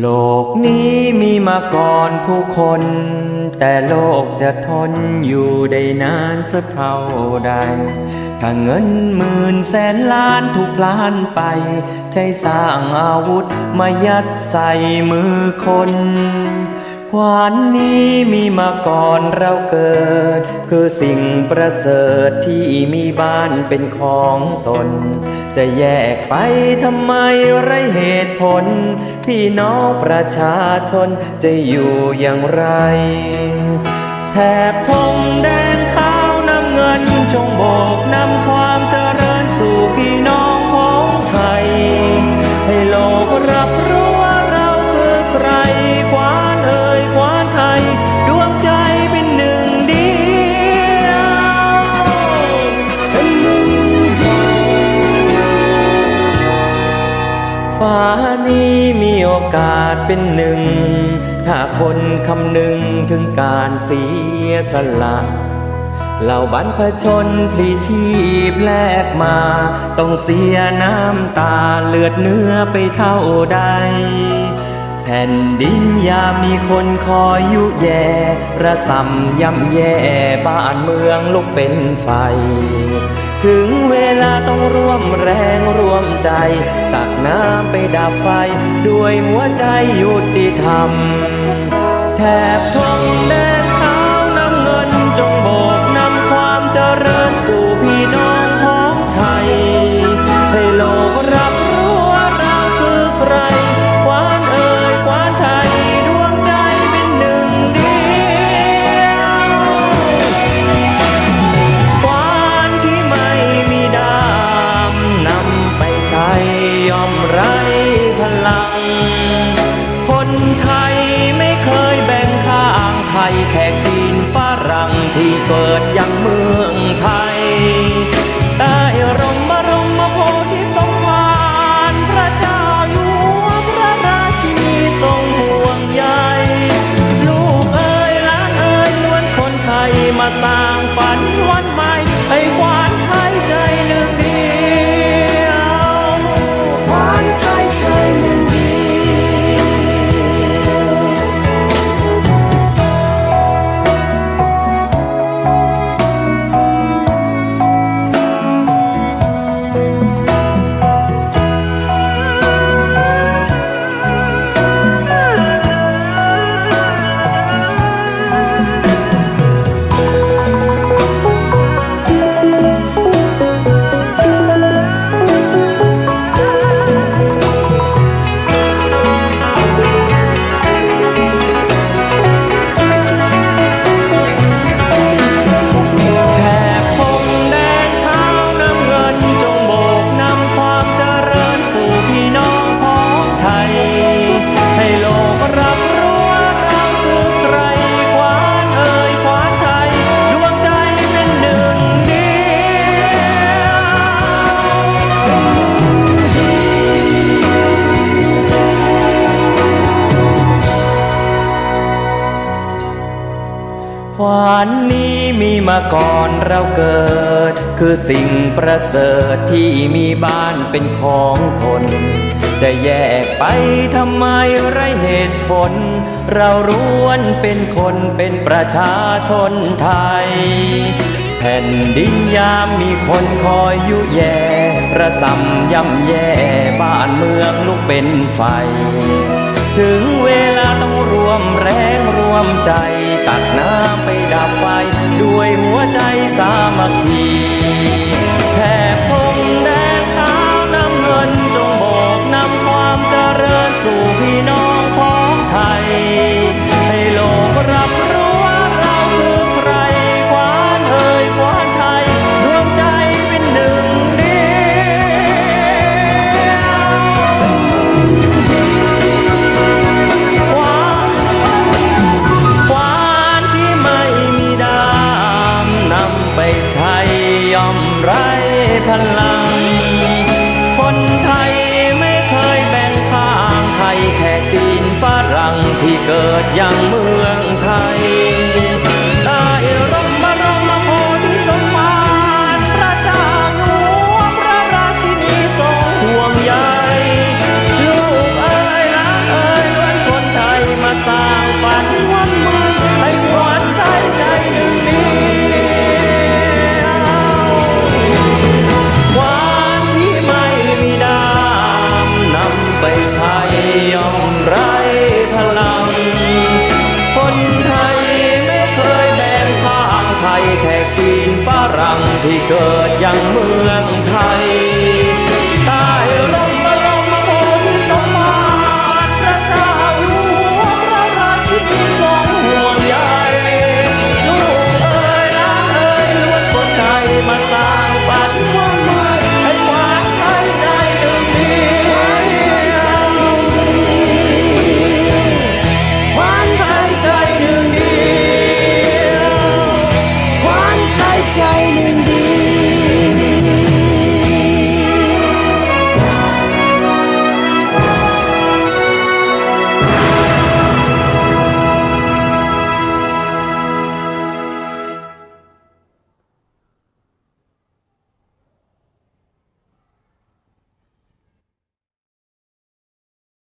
โลกนี้มีมาก่อนผู้คน แต่โลกจะทนอยู่ได้นานสักเท่าใด ถ้าเงินหมื่นแสนล้านถูกพลานไป ใช้สร้างอาวุธมายัดใส่มือคนขวานนี้มีมาก่อนเราเกิด คือสิ่งประเสริฐที่มีบ้านเป็นของตน จะแยกไปทำไมไรเหตุผล พี่น้องประชาชนจะอยู่อย่างไร แถบธงแดงขาวนำเงินจงโบกนำความเจริญสู่พี่น้องของไทย ให้โลกรับรู้ว่าเราคือใคร ฟ้านี้มีโอกาสเป็นหนึ่ง ถ้าคนคำหนึ่งถึงการเสียสละเหล่าบรรพชนพลีชีพแลกมา ต้องเสียน้ำตาเลือดเนื้อไปเท่าใด แผ่นดินยามมีคนคอยยุแย่ระสำย่ำแย่บ้านเมืองลุกเป็นไฟ ถึงเวลาต้องร่วมแรงร่วมใจ ตักน้ำไปดับไฟ ด้วยหัวใจยุติธรรม แถบทองแดง นี้มีมาก่อนเราเกิด คือสิ่งประเสริฐที่มีบ้านเป็นของทน จะแยกไปทำไมไรเหตุผล เราร้วนเป็นคนเป็นประชาชนไทย แผ่นดินยามมีคนคอยยุแย่ระสำย่ำแย่บ้านเมืองลุกเป็นไฟ ถึงเวลาต้องรวมแรงรวมใจตักน้ำไปดับไฟ ด้วยหัวใจสามัคคี ใช้ย่อมไรพลัง คนไทยไม่เคยแบ่งข้างไทยแขกจีนฝรั่งที่เกิดยังเมืองไทย ที่เกิดยังเมืองไทย